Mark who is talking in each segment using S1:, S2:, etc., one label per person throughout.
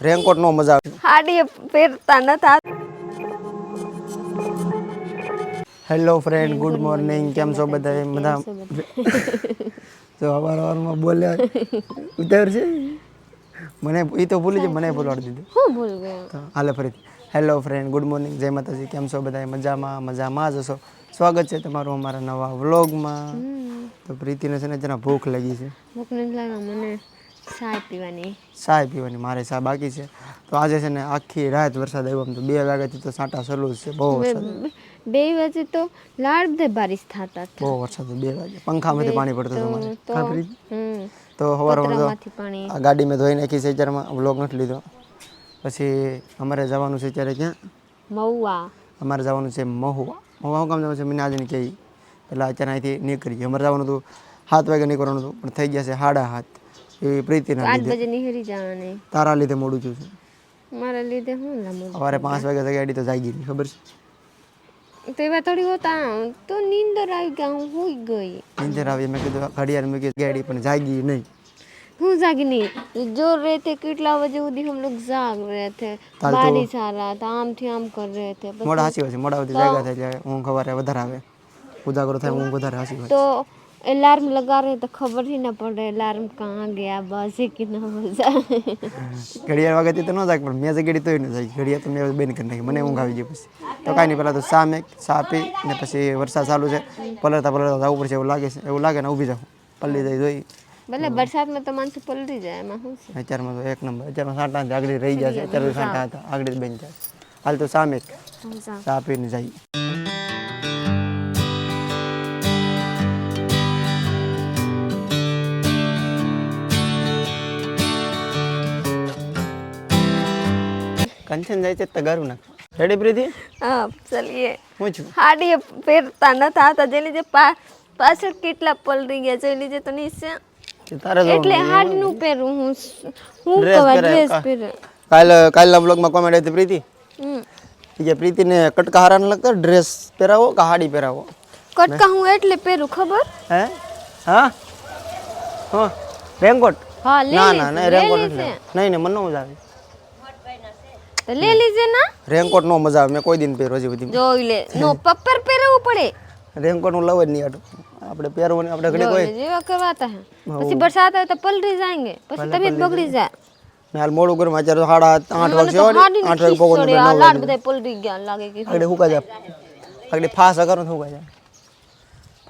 S1: Raincoat નો મજા આવે.
S2: હાડી પહેરતા નતા.
S1: હેલો ફ્રેન્ડ ગુડ મોર્નિંગ કેમ છો બધા? બધા તો અવાર અવારમાં બોલ્યા. ઉતાર છે? મને એ તો ભૂલી જ મને બોલવાડી દીધું.
S2: હું ભૂલ ગયો?
S1: હાલે ફરીથી. હેલો ફ્રેન્ડ ગુડ મોર્નિંગ જય માતાજી. કેમ છો બધા? મજામાં? મજામાં જ હશો? સ્વાગત છે તમારું અમારા નવા વ્લોગમાં. તો પ્રીતિને છે ને જરા ભૂખ લાગી છે.
S2: ભૂખ નથી લાગે મને. ચાય પીવાની.
S1: ચાય પીવાની મારે ચા બાકી છે. તો આજે છે ને આખી રાત વરસાદ આવ્યો આમ તો બે વાગ્યાથી તો સાંટા સલું છે બહુ વરસાદ
S2: બે વાગે તો લાડ બધે બારિશ થતા
S1: બહુ વરસાદ બે વાગે. પંખામાંથી પાણી પડતું હતું
S2: તો
S1: હા, પ્રીતિ?
S2: હમ
S1: તો સવારમાં તો
S2: માંથી પાણી.
S1: આ ગાડી મેં ધોઈ નાખી છે અત્યારમાં વ્લોગ નથી લીધો. પછી અમારે જવાનું છે અત્યારે ક્યાં?
S2: મહુવા.
S1: અમારે જવાનું છે મહુવા. મહુવા કામ જવાનું છે? મને આજે કહી પહેલાં અત્યારે અહીંથી નીકળીએ અમારે જવાનું હતું સાત વાગે નીકળવાનું હતું પણ થઈ ગયા છે સાડા હાથ એ પ્રીતિના
S2: આઠ
S1: લીધે
S2: બજે નીકળી જવાની
S1: તારા લીધે મોડું થયું છે
S2: મારા લીધે હું લાંબુ
S1: સવારે પાંચ વાગે ગાડી તો જાગી નહીં ખબર છે
S2: તો એવા થોડી હોતા તો નીંદર આવી ગયા હું હોઈ ગઈ
S1: નીંદર આવી મેં કીધું ઘડિયાળ મૂકી ગાડી પણ જાગી નહીં
S2: હું जागी नहीं जो रहे थे कितला बजे उदी हम लोग जाग रहे थे
S1: ताल तो-
S2: बारिश आ रहा था आम थी आम कर रहे थे बस
S1: મોડા હાસી હોય છે મોડા સુધી જાગ્યા થાય એટલે ઊંઘ સવારે વધારે આવે ઉજાગરો થાય ઊંઘ વધારે હાસી હોય
S2: तो अलार्म लगा रहे तो खबर ही ना पड़ रहा अलार्म कहाँ गया बाजे की ना बजा
S1: ઘડિયાળ વાગે તો ન જાગ પણ મેં જગડી તોય ન જાગી ઘડિયાળ તો મેં બંધ કરી નાખી મને ઊંઘ આવી ગઈ પછી તો કાંઈ નહીં પહેલાં તો ચા મેં ચા પી ને પછી વરસાદ ચાલુ છે પલળતા પલળતા જવું પડશે એવું લાગે છે એવું લાગે ને ઊભી જાઉં પલ્લી જાય જોઈ
S2: भले बरसात में तो मानसू पलटी जाए मैं हूँ से
S1: અત્યારમાં તો એક નંબર અત્યારમાં સાંટા હતા, આગળ રહી જશે અત્યારે તો સાંટા હતા આગળ જ બની જાય હાલ તો સામે ચા પીને જઈએ કંચન જાય છે તગારું નાખ. રેડી પ્રીતિ
S2: હા ચલીએ.
S1: હું છું.
S2: હાડી પહેરતા નતા હતા જે પાછળ કેટલા પલરી ગયા છે એ લીધે તો એટલે હાડી નું પહેરું હું હું કવા ડ્રેસ પહેરું
S1: કાલ કાલના બ્લોગમાં કોમેન્ટ આવી પ્રીતિ? કે પ્રીતિને કટકા હારાને લગતા ડ્રેસ પહેરાવો કે હાડી પહેરાવો?
S2: કટકા હું એટલે પહેરું ખબર?
S1: હે? હા? હા. રેનકોટ?
S2: હા
S1: ના ના રેનકોટ નહીં નહીં મને મજા આવે.
S2: તો લે લીજે ના.
S1: રેનકોટ નો મજા આવે. મેં કોઈ દિન પહેર્યો હજી બધી
S2: જોઈ લે. નો પપ્પર પહેરવું પડે.
S1: રેનકોટનું લવ જ નહીં આટું આપણે પહેરવું ને આપણે ઘડી કોઈ
S2: જેવા કરવાતા હે. પછી વરસાદ આવે તો પલટી જાયંગે. પછી તબિયત બગડી જાય.
S1: હાલ મોડું કરું અત્યારે સાડા આઠ વાગે આઠ વાગે પોગો
S2: ની લાડ બધા પલટી ગયા લાગે કે
S1: આગળ હુકા જાય આગળ ફાસ કરો તો હુકા જાય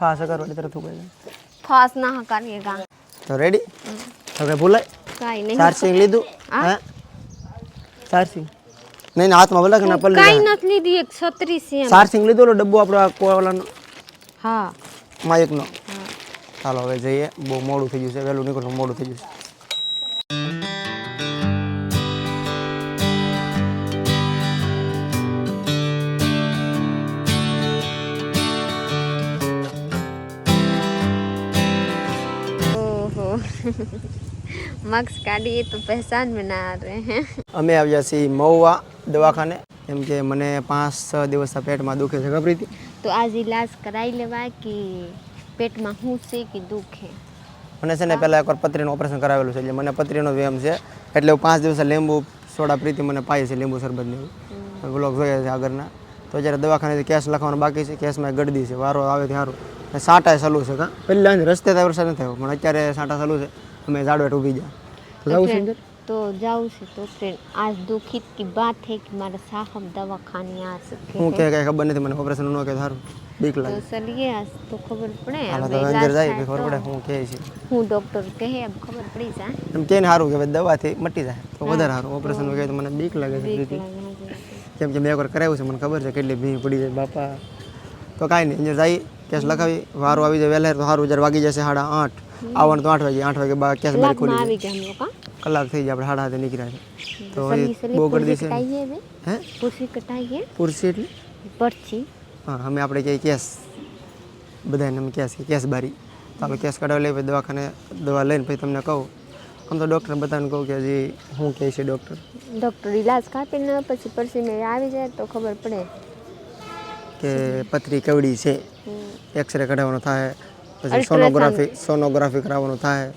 S1: ફાસ કરો એટલે તરત હુકા જાય
S2: ફાસ ના કરીએગા
S1: તો રેડી હવે ભૂલાય.
S2: કાઈ નહીં.
S1: ચાર્જિંગ લીધું હે? ચાર્જિંગ નહીં હાથમાં ભલે કે ના પલ્લી
S2: કાઈ નથી લીધી એક છત્રી છે.
S1: ચાર્જિંગ લીધો ડબ્બો આપણો આ કોવાલાનો.
S2: હા.
S1: માયકનો ચાલો હવે જઈએ. બહુ મોડું થઈ ગયું છે વહેલું નીકળો મોડું થઈ ગયું છે.
S2: ओहो मार्क्स काटिए तो पहचान में ना आ रहे हैं
S1: અમે આવ્યા છીએ મહુવા દવાખાને કેમ કે મને પાંચ છ દિવસના પેટમાં દુખે છે ખબર હતી
S2: तो आज इलाज कराई लेवाय कि पेट में हूँ से कि दुख है
S1: મને છે ને પહેલાં એકવાર પથરીનું ઓપરેશન કરાવેલું છે એટલે મને પથરીનો વ્યાયામ છે એટલે હું પાંચ દિવસ લીંબુ સોડા પ્રીતિ મને પાય છે લીંબુ શરબત ને એવું બ્લોગ જોયા છે આગળના તો જ્યારે દવાખાનેથી કેસ લખવાનો બાકી છે કેસમાં ગળદી છે વારો આવે ત્યારે સારું ને સાંટાય ચાલુ છે કાં પહેલાં રસ્તે તો વરસાદ નથી આવ્યો પણ અત્યારે સાંટા ચાલુ છે અમે ઝાડવેટ ઊભી ગયા તો જવું છે અંદર?
S2: तो जाऊँ से तो फ्रेंड आज दुखित की बात है कि हमारा साहब दवा खाने आ सके
S1: હું કે કાંઈ ખબર નથી મને ઓપરેશન ન કે સારું બીક
S2: तो
S1: લાગે
S2: चलिए आज तो खबर पड़े
S1: હાલો
S2: अब
S1: તો અંદર
S2: इलाज
S1: જાય
S2: થાય
S1: પછી ખબર પડે
S2: तो
S1: હું કહે છે
S2: હું ડોક્ટર કહે अब ખબર પડી જાય
S1: એમ કે ને સારું કે ભાઈ દવાથી મટી જાય તો વધારે સારું ઓપરેશન કહે તો મને બીક લાગે છે પ્રીતિ કેમ કે મેં એકવાર કરાવ્યું છે મને ખબર છે કેટલી ભીડ પડી જાય બાપા તો કાંઈ નહીં અંદર જઈ કેસ લખાવી વારો આવી જાય વહેલા તો સારું જ્યારે વાગી જશે સાડા આઠ આવવાનું તો આઠ વાગે આઠ વાગે બા ક્યાં મારી ખુલી જાય કલાક થઈ જાય આપણે સાડા હાથે નીકળ્યા છે. તો બહુ ગરદી છે? હે?
S2: પુરસી કટાઈએ?
S1: પુરસી એટલે?
S2: પરચી.
S1: હા અમે આપણે કહીએ કેસ બધાને અમે કેસ કેસ બારી. તો અમે કેસ કઢાવી લઈએ દવાખાને દવા લઈને પછી તમને કહું. આમ તો ડૉક્ટર બધાને કહું કે હજી શું કહે છે ડૉક્ટર?
S2: ડૉક્ટર ઇલાજ કાપીને પછી પરસી મેળ આવી જાય તો ખબર પડે.
S1: કે પથરી કવડી છે. એક્સરે કઢાવવાનો થાય પછી સોનોગ્રાફી સોનોગ્રાફી કરાવવાનું થાય.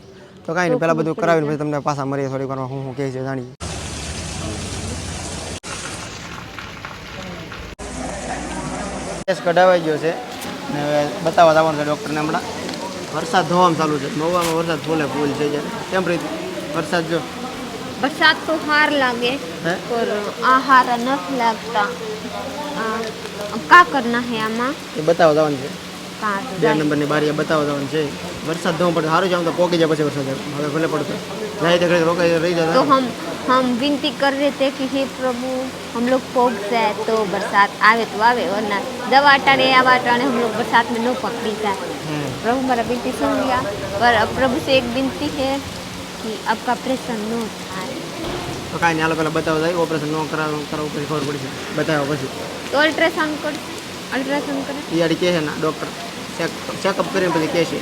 S1: તો કાંઈ નહીં પહેલાં બધું કરાવીને પછી તમને પાછા મળીએ થોડીક વારમાં હું હું કહે છે જાણીએ. ટેસ્ટ કઢાવાઈ ગયો છે. ને હવે બતાવવા જવાનું છે ડૉક્ટરને હમણાં. વરસાદ ધોવામાં ચાલુ છે. મહુવામાં વરસાદ ફૂલે ફૂલ છે કેમ રીત વરસાદ જો.
S2: વરસાદ તો હાર લાગે
S1: પણ
S2: આ હાર નથી લાગતા. કાકર ના આમાં.
S1: બતાવવા જવાનું છે. બે નંબરની બારીએ બતાવવા જવાનું છે વરસાદ ધોવા પડે સારું જાવ તો પોકી જાય પછી વરસાદ આવે. હવે ભલે પડતો જાય તે ઘડી રોકાઈ રહી
S2: तो
S1: જાય
S2: हम हम विनती कर रहे थे कि हे प्रभु हम लोग पहुंच जाए तो बरसात आवे तो आवे वरना दवा अटाने आवा अटाने हम लोग बरसात में न पकड़ी जाए
S1: હમ.
S2: प्रभु हमारा विनती सुन लिया पर अब प्रभु से एक विनती है कि आपका ऑपरेशन न થાય
S1: તો કાંઈ નહીં હાલો પહેલાં બતાવવા જાય ઓપરેશન ન કરાવવું કરાવવું પછી ખબર પડશે બતાવ્યા પછી
S2: તો અલ્ટ્રાસાઉન્ડ કર અલ્ટ્રાસાઉન્ડ કરે
S1: એ આડી કહે છે ને ડૉક્ટર ચેક ચેકઅપ કરીને પછી કહે છે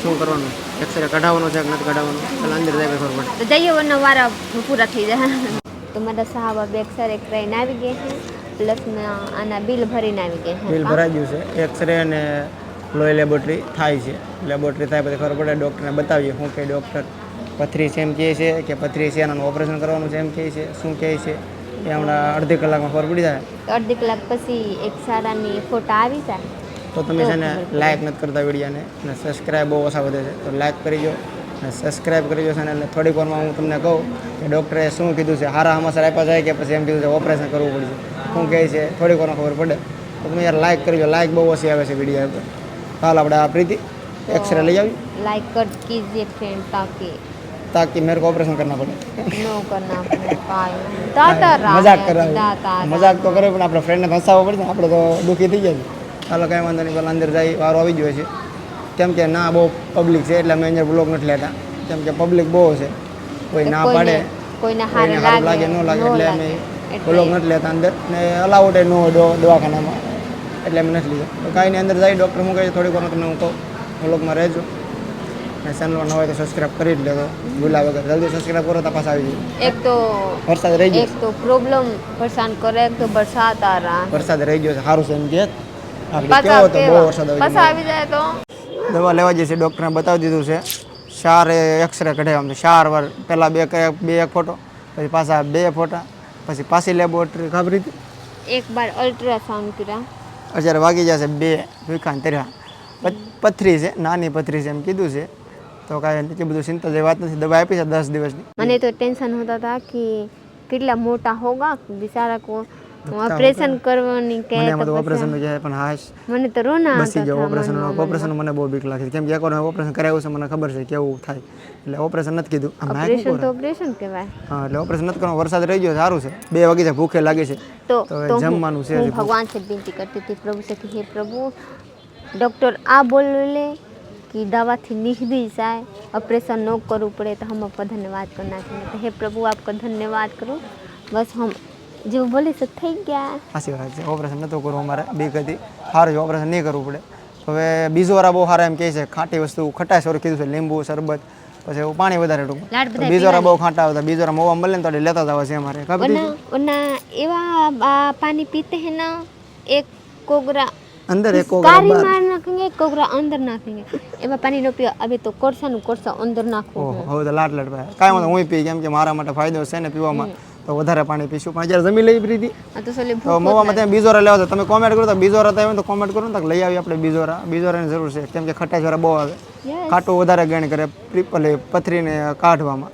S1: શું કરવાનું? એક્સરે કઢાવવાનો છે કે નથી કઢાવવાનો? એટલે અંદર જાય ખબર પડે.
S2: તો જઈએ વરના વારા પૂરા થઈ જાય. તો મારા સાહેબ બે એક્સરે કરાવીને આવી ગયા છે પ્લસ આના બિલ ભરીને આવી ગયા છે.
S1: બિલ ભરાઈ ગયું છે. એક્સરે અને લોહી લેબોરેટરી થાય છે. લેબોરેટરી થાય પછી ખબર પડે ડૉક્ટરને બતાવીએ શું કે ડૉક્ટર પથરી છે એમ કહે છે કે પથરી છે એનાનું ઓપરેશન કરવાનું છે એમ કહે છે. શું કહે છે? એ હમણાં અડધી કલાકમાં ખબર પડી જાય.
S2: અડધી કલાક પછી એક સારાની ફોટા આવી જાય.
S1: તો તમે છે ને લાઇક નથી કરતા વિડીયોને અને સબસ્ક્રાઈબ બહુ ઓછા વધે છે તો લાઇક કરી દો અને સબસ્ક્રાઈબ કરી દો છે અને થોડીક વારમાં હું તમને કહું કે ડૉક્ટરે શું કીધું છે હારા હમાસર આપ્યા જાય કે પછી એમ કીધું છે ઓપરેશન કરવું પડશે શું કહે છે થોડીક વારમાં ખબર પડે તો તમે યાર લાઇક કરી દો લાઇક બહુ ઓછી આવે છે વિડીયો ઉપર હાલ આપણે આ પ્રીતિ એક્સરે લઈ આવી
S2: लाइक कर कीजिए फ्रेंड ताकि
S1: તાકી મેરે કો ઓપરેશન કરના પડે
S2: नो करना पड़े पाए दादा
S1: મજાક કરાવે
S2: दादा
S1: મજાક તો કરે પણ આપણે ફ્રેન્ડને હસાવવો પડે ને આપણે તો દુઃખી થઈ જાય હાલો કંઈ વાંધો નહીં પેલા અંદર જાય વારો આવી ગયો છે. કેમ કે ના બહુ પબ્લિક છે એટલે અમે અંદર બ્લોગ નથી લેતા. કેમ કે પબ્લિક બહુ છે. કોઈ ના પાડે
S2: કોઈને
S1: સારું લાગે ન લાગે એટલે અમે બ્લોક નથી લેતા અંદર. ને અલાઉડ ન હોય દવાખાનામાં એટલે એમ નથી લીધો. તો કાંઈ અંદર જાય ડૉક્ટર હું કહે થોડીક વાર તમને હું કહું બ્લોગમાં રહેજો. ને ચેનલ ન હોય તો સબસ્ક્રાઇબ કરી જ લેજો. ભૂલા વગર. જલ્દી સબસ્ક્રાઇબ કરો તપાસ આવી જાય.
S2: એક તો
S1: વરસાદ રહી ગયો.
S2: એક તો પ્રોબ્લેમ વરસાદ કરે તો વરસાદ આ
S1: વરસાદ રહી ગયો છે. સારું છે એમ કે? દવા લેવા જઈએ છીએ ડૉક્ટરને બતાવી દીધું છે. ચાર એક્સરે કઢાવ્યો આમ ચાર વાર. પહેલાં બે બે એક ફોટો પછી પાછા બે ફોટા પછી પાછી લેબોરેટરી ખબર હતી.
S2: એક બાર અલ્ટ્રાસાઉન્ડ કર્યા.
S1: અત્યારે વાગી જશે બે વિખાન તર્યા. પથરી છે નાની પથરી છે એમ કીધું છે. તો કાંઈ એટલી બધું ચિંતા જે વાત નથી. દવા આપી છે દસ દિવસની.
S2: મને તો ટેન્શન હોતા હતા કે કેટલા મોટા હોગા બિચારા કોણ? ઓપરેશન કરવાની કે
S1: મને
S2: બધું
S1: ઓપરેશનનું છે પણ હાશ
S2: મને તો રોના
S1: બસી
S2: ગયો
S1: ઓપરેશન ઓપરેશન મને બહુ બીક લાગે કેમ કે એકવાર ઓપરેશન કરાવ્યું છે મને ખબર છે કેવું થાય. એટલે ઓપરેશન નથી કીધું.
S2: ઓપરેશન તો ઓપરેશન કહેવાય.
S1: હા એટલે ઓપરેશન નથી કરવાનું. વરસાદ રહી ગયો સારું છે. બે વાગે છે ભૂખે લાગે છે.
S2: તો
S1: જમવાનું છે
S2: ભગવાન છે વિનંતી કરતી હતી પ્રભુ સાથે હે પ્રભુ ડોક્ટર આ બોલો લે કે દવાથી નિહદી જાય. ઓપરેશન ન કરવું પડે તો હમ ધન્યવાદ કરના હે પ્રભુ આપકો ધન્યવાદ કરું. બસ હમ જેવું બોલી થઈ ગયા.
S1: સાચી વાત છે. ઓપરેશન નહોતું કરવું અમારે. બી કદી સારું છે ઓપરેશન નહીં કરવું પડે. હવે બીજો વાર બહુ સારા એમ કહે છે ખાટી વસ્તુ ખટાશ સ્વરૂપ કીધું છે લીંબુ શરબત પછી પાણી વધારે
S2: ટૂંક
S1: બીજો બહુ ખાટા આવતા બીજો મોવા મળે ને તો લેતા જ આવે છે અમારે. ખબર
S2: ઓના એવા પાણી પીતે હે ના એક કોગરા
S1: અંદર એક
S2: કોગરા બહાર માર નાખેંગે કોગરા અંદર નાખેંગે એમાં પાણી નો પીઓ આવે તો કોરસાનું કોરસા અંદર
S1: નાખો હવે તો લાટ લાટ ભાઈ. કાંઈ હું પી કેમ કે મારા માટે ફાયદો છે ને પીવામાં. તો વધારે પાણી પીશું. પણ જ્યારે જમી લઈ પ્રીતિ તો મવામાં ત્યાં બીજોરા લેવા છે તમે કોમેન્ટ કરો તો બીજોરા થાય તો કોમેન્ટ કરો ને લઈ આવી આપણે બીજોરા. બીજોરાની જરૂર છે. કેમ કે ખટાજોરા બહુ આવે. કાંટો વધારે ગણ કરે પ્રિપલે પથરીને કાઢવામાં.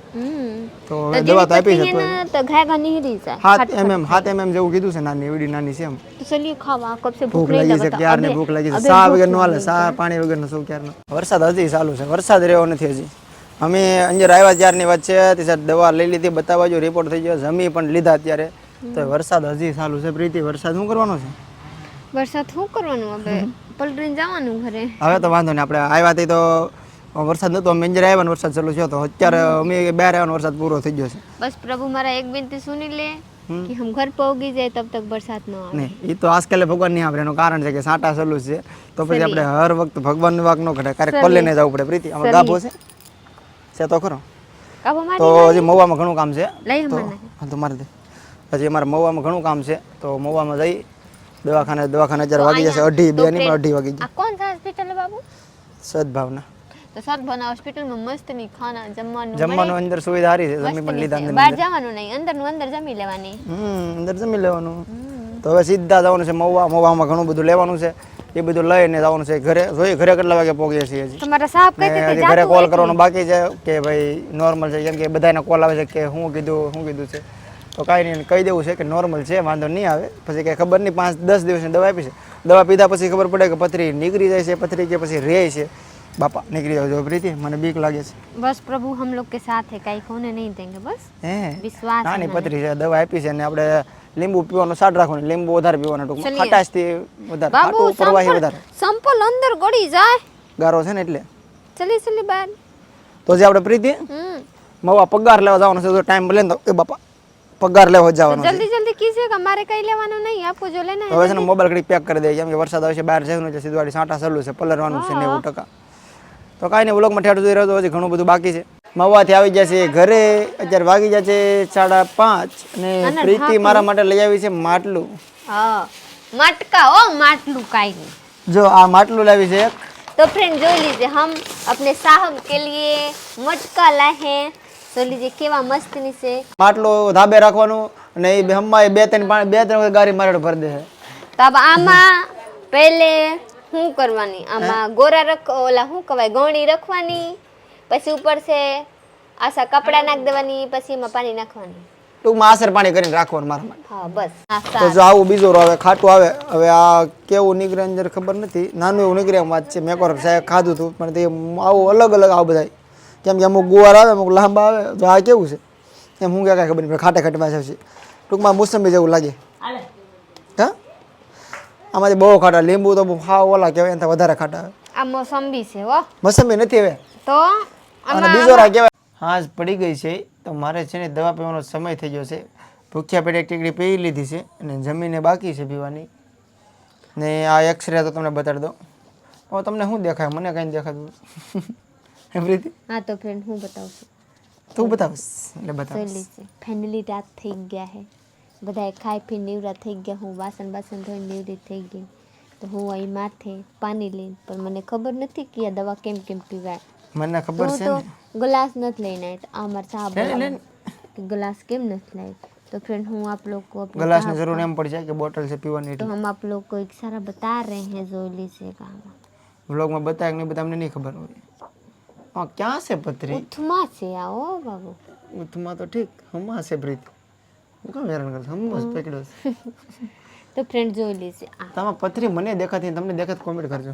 S1: તો દવા તો આપી છે
S2: તો
S1: હાથ એમ એમ હાથ એમ એમ જેવું કીધું છે નાની એવડી નાની છે એમ.
S2: તો ખાવા કબ સે
S1: ભૂખ લાગી છે
S2: ક્યાર
S1: ને ભૂખ લાગી છે? સા વગર નો હાલે સા પાણી વગર નો શું ક્યાર વરસાદ હજી ચાલુ છે. વરસાદ રહ્યો નથી હજી. અમે અંજર આવ્યા ત્યારની વાત છે તે સાહેબ દવા લઈ લીધી બતાવવા જો રિપોર્ટ થઈ ગયો જમી પણ લીધા અત્યારે. તો વરસાદ હજી ચાલુ છે પ્રીતિ વરસાદ શું કરવાનો છે?
S2: વરસાદ શું કરવાનું? હવે પલટીને જવાનું ઘરે.
S1: હવે તો વાંધો નહીં આપણે આવ્યા તો વરસાદ નતો અમે અંજર આવ્યા વરસાદ ચાલુ છે તો અત્યારે અમે બહાર આવ્યા વરસાદ પૂરો થઈ ગયો છે.
S2: બસ પ્રભુ મારા એક બિનથી સુની લે કે હમ ઘર પહોંચી જાય તબ તક વરસાદ ન આવે.
S1: નહીં એ તો આજકાલ ભગવાન નહીં આપણે એનું કારણ છે કે સાટા સલું છે. તો પછી આપણે હર વખત ભગવાન વાક ન ઘટે ક્યારેક પલ્લે ને જવું પડે પ્રીતિ આપણે ગાભો છે? છે તો ખરો. તો હજી મહુવામાં ઘણું કામ છે. તો મારે હજી અમારે મહુવામાં ઘણું કામ છે. તો મહુવામાં જઈ દવાખાને દવાખાને જ્યારે વાગી જશે. અઢી બે ની અઢી વાગી
S2: જશે કોણ છે હોસ્પિટલ
S1: બાબુ? સદભાવના.
S2: તો સદભાવના હોસ્પિટલમાં મસ્તની ખાના જમવાનું
S1: જમવાનું અંદર સુવિધા સારી છે. જમી પણ લીધા અંદર
S2: બહાર જવાનું નહીં. અંદરનું અંદર જમી લેવાની.
S1: હમ અંદર જમી લેવાનું. તો હવે સીધા જવાનું છે મહુવા મહુવામાં ઘણું બધું લેવાનું છે. એ બધું લઈને જવાનું છે. ઘરે જોઈએ ઘરે કેટલા વાગે પહોંચીએ છીએ હજી? ઘરે કોલ કરવાનો બાકી છે કે ભાઈ નોર્મલ છે કેમ કે બધાને કોલ આવે છે કે શું કીધું શું કીધું છે. તો કાંઈ નહીં કહી દેવું છે કે નોર્મલ છે વાંધો નહીં આવે. પછી કંઈ ખબર નહીં પાંચ દસ દિવસની દવા આપી છે. દવા પીધા પછી ખબર પડે કે પથરી નીકળી જાય છે પથરી કે પછી રહે છે. બાપા નીકળી જાવ જો પ્રીતિ મને બીક લાગે છે
S2: बस प्रभु हम लोग के साथ है कहीं खोने नहीं देंगे बस
S1: હે
S2: विश्वास है
S1: નાની
S2: हमें।
S1: પથરી છે દવા આપી છે અને આપણે લીંબુ પીવાનું સાટ રાખવાનું લીંબુ વધારે પીવાનું ટૂંકમાં
S2: ચલીએ.
S1: ખટાશથી વધારે
S2: बाबू
S1: ખાટું પ્રવાહી
S2: संपल
S1: વધારે
S2: संपल अंदर गड़ी जाए
S1: ગારો છે ને એટલે
S2: चलिए चलिए बाहर
S1: તો જે આપણે પ્રીતિ
S2: हम्म
S1: મવા પગાર લેવા જવાનું છે તો ટાઈમ મળે ને તો એ બાપા પગાર લેવા જ જવાનું છે
S2: जल्दी जल्दी कीजिएगा हमारे कहीं लेवाना नहीं आपको जो लेना
S1: તો
S2: है
S1: હવે છે ને મોબાઈલ ઘડી પેક કરી દઈએ કેમ કે વરસાદ આવશે બહાર જવાનું એટલે સીધવાડી સાંટા ચાલુ છે પલરવાનું છે નેવું ટકા તો કાંઈ નહીં વ્લોગમાં ઠેઠ જોઈ રહ્યો તો હજી ઘણું બધું બાકી છે મવાથી આવી ગયા છે ઘરે અત્યારે વાગી ગયા છે સાડા પાંચ અને પ્રીતિ મારા માટે લઈ આવી છે માટલું
S2: हाँ मटका ओ માટલું કાઈ नहीं
S1: જો આ માટલું લાવી છે એક
S2: तो फ्रेंड जो लीजिए हम अपने साहब के लिए मटका लाए हैं तो लीजिए केवा मस्ती से
S1: માટલું ધાબે રાખવાનું અને એ બે હમ્મા એ બે ત્રણ પાણી બે ત્રણ વખત ગાડી મારે ભરી દે છે
S2: તો अब આમાં પહેલે શું કરવાની? આમાં ગોરા રખ ઓલા શું કહેવાય ગોણી રખવાની પછી ઉપર છે આસા કપડા નાખ દેવાની પછી એમાં પાણી નાખવાની.
S1: ટૂંકમાં આસર પાણી કરીને રાખવાનું મારા માટે.
S2: હા બસ.
S1: તો. જો આવું બીજો આવે ખાટું આવે હવે આ કેવું નીકળે અંદર ખબર નથી. નાનું એવું નીકળે વાત છે. મેં કોર સાહેબ ખાધું હતું પણ તે આવું અલગ અલગ આવું બધા કેમ કે અમુક ગુવાર આવે અમુક લાંબા આવે. તો આ કેવું છે? એમ હું કાંઈ ખબર નહીં ખાટે ખાટે પાછા છે ટૂંકમાં મોસંબી જેવું લાગે. આમાંથી બહુ ખાટા લીંબુ તો ખાવ ઓલા કહેવાય એનાથી વધારે ખાટા.
S2: આ મોસંબી છે હો.
S1: મોસંબી નથી હવે.
S2: તો
S1: અને બીજો રા કહેવાય હા પડી ગઈ છે તો મારે છે ને દવા પીવાનો સમય થઈ ગયો છે. ભૂખ્યા પેટે એક ટીકડી પી લીધી છે અને જમીને બાકી છે પીવાની. ને આ એક્સરે તો તમને બતાડી દો હવે તમને શું દેખાય? મને કાંઈ દેખાતું પ્રીતિ
S2: હા તો ફ્રેન્ડ હું બતાવું છું.
S1: તું બતાવીશ. એટલે બતાવીશ.
S2: ફેમિલી રાત થઈ ગયા હે બધાએ ખાઈ પી નિવરા થઈ ગયા હું વાસણ બાસણ ધોઈ નિવરી થઈ ગઈ તો હું અહીં માથે પાણી લઈને પણ મને ખબર નથી કે આ દવા કેમ કેમ પીવાય
S1: મને
S2: તો
S1: ખબર
S2: હું
S1: છે
S2: તો
S1: ને
S2: ગ્લાસ નથી લઈને આવી તો આ મારા સાહેબ
S1: લે, લે, લે.
S2: કે ગ્લાસ કેમ નથી લાવી તો फ्रेंड હું आप लोग को अपने
S1: ગ્લાસની
S2: साहब
S1: જરૂર એમ પડી જાય કે બોટલ છે પીવાની
S2: तो हम आप लोग को एक सारा बता रहे हैं जो लीजिएगा
S1: વ્લોગમાં બતાવે કે નહીં બતાવે અમને નહીં ખબર હોય હા ક્યાં છે પથરી
S2: ઉથમાં છે આવો બાબુ
S1: ઉથમાં તો ઠીક હમણાં છે પ્રીતિ હું કેમ હેરાન કરતા હું બસ પકડ્યો છે.
S2: તો ફ્રેન્ડ જોઈ લેશે
S1: તમારા પથરી મને દેખાતી તમને દેખત કોમેન્ટ કરજો.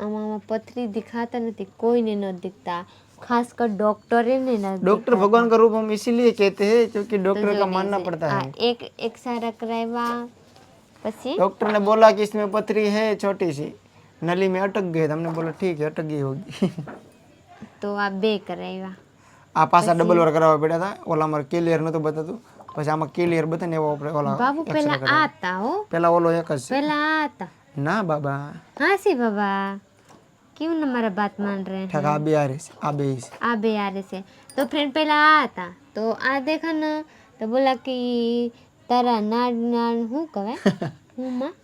S2: આમાં પથરી દેખાતા નથી કોઈને ન દેખતા. ખાસ કર ડોક્ટર ને ના
S1: ડોક્ટર ભગવાન કા રૂપ હમ इसीलिए कहते हैं क्योंकि डॉक्टर का मानना पड़ता है
S2: एक एक सारा करावा પછી?
S1: ડોક્ટર ને બોલા કે इसमें पथरी है छोटी सी નલી મે અટક गई તમને બોલા ઠીક હે અટક गई હોગી.
S2: તો આ બે કરાવ્યા.
S1: આ પાસા ડબલ વાર કરાવવા પડ્યા હતા. ઓલા મારે ક્લિયર નતો બતાતું. પછી આમાં ક્લિયર બતાને એવો આપણે ઓલા
S2: બાબુ પેલા આ હતા હો.
S1: પેલા ઓલો એક જ
S2: પેલા આ
S1: ના બાબા.
S2: હા સી બાબા? કેવું ને મારા બાત માન રહે
S1: ઠીક આ બે છે. આ બે છે.
S2: આ બે છે. તો ફ્રેન્ડ પેલા આ તો આ દેખા ને તો બોલા કે તારા નાડ નાડ હું કહેવાય? હું માં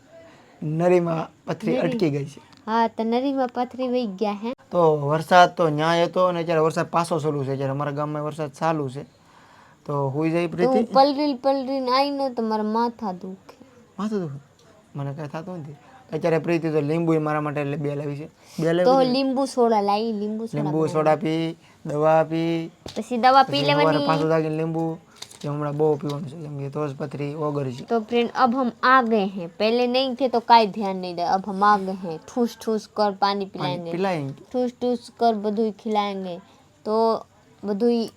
S1: નરીમાં પથરી અટકી ગઈ છે.
S2: હા તો નરીમાં પથરી વહી ગયા હે.
S1: તો વરસાદ તો ન્યાય હતો અને અત્યારે વરસાદ પાછો ચાલુ છે. જ્યારે અમારા ગામમાં વરસાદ ચાલુ છે. તો હોઈ જાય પ્રીતિ?
S2: પલરી પલરી આવીને તમારા માથા દુખે.
S1: માથું દુખે? મને કઈ થતું નથી. અત્યારે પ્રીતિ તો લીંબુ મારા માટે એટલે બે લાવી છે. બે લાવી તો
S2: લીંબુ સોડા લાવી લીંબુ સોડા
S1: લીંબુ સોડા પી દવા પી.
S2: પછી દવા પી
S1: લેવાની. પાછું દાગીને લીંબુ જે હમણાં બહુ પીવાનું છે કેમ કે તોજ પથરી ઓગર છે
S2: તો ફ્રેન્ડ અબ હમ આ ગए હે. पहले નહીં થે તો કાઈ ધ્યાન નહીં દે. અબ હમ આ गए हैं ठूस ठूस कर पानी पिलाएंगे
S1: पिलाएंगे
S2: ठूस ठूस कर બધું ખिलाएंगे તો બધું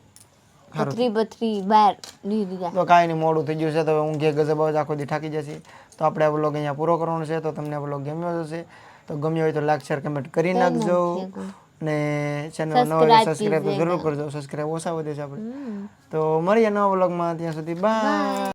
S2: પથરી બહાર
S1: તો કાંઈ નહીં મોડું થઈ ગયું છે તો હું ઊંઘે ગજબ આખો દી થાકી જશે. તો આપણે આ બ્લોગ અહીંયા પૂરો કરવાનો છે તો તમને આ બ્લોગ ગમ્યો હશે. તો ગમ્યો હોય તો લાઈક શેર કમેન્ટ કરી નાખજો. ને ચેનલ નવો સબસ્ક્રાઈબ જરૂર કરજો. સબસ્ક્રાઈબ ઓછા વધે છે આપણે. તો મળીએ નવા બ્લોગમાં ત્યાં સુધી બાય